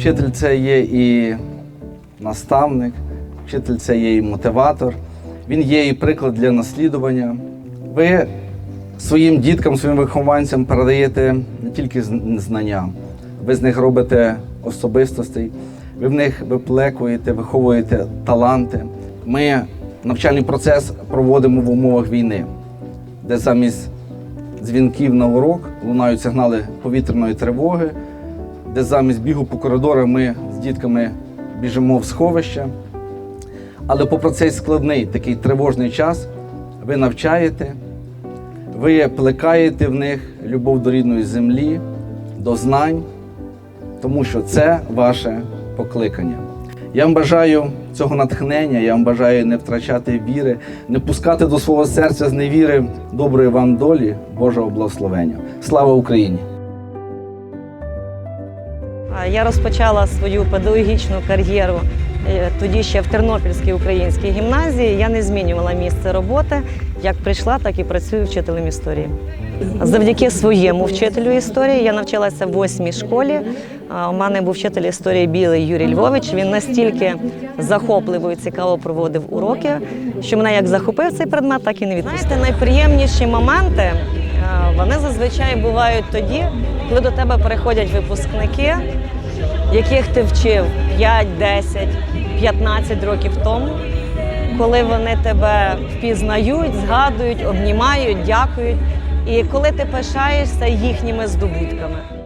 Вчитель це є і наставник, вчитель це є і мотиватор, він є і приклад для наслідування. Ви своїм діткам, своїм вихованцям передаєте не тільки знання, ви з них робите особистостей, ви в них виплекуєте, виховуєте таланти. Ми навчальний процес проводимо в умовах війни, де замість дзвінків на урок лунають сигнали повітряної тривоги, де замість бігу по коридорах ми з дітками біжимо в сховище. Але попри цей складний такий тривожний час, ви навчаєте, ви плекаєте в них любов до рідної землі, до знань, тому що це ваше покликання. Я вам бажаю цього натхнення, я вам бажаю не втрачати віри, не пускати до свого серця з невіри доброї вам долі, Божого благословення. Слава Україні! А Я розпочала свою педагогічну кар'єру е, тоді ще в Тернопільській українській гімназії. Я не змінювала місце роботи. Як прийшла, так і працюю вчителем історії. Завдяки своєму вчителю історії я навчалася в восьмій школі. У мене був вчитель історії Білий Юрій Львович. Він настільки захопливо і цікаво проводив уроки, що мене як захопив цей предмет, так і не відпустив. Знаєте, найприємніші моменти е, вони зазвичай бувають тоді, коли до тебе приходять випускники, яких ти вчив 5, 10, 15 років тому, коли вони тебе впізнають, згадують, обнімають, дякують, і коли ти пишаєшся їхніми здобутками.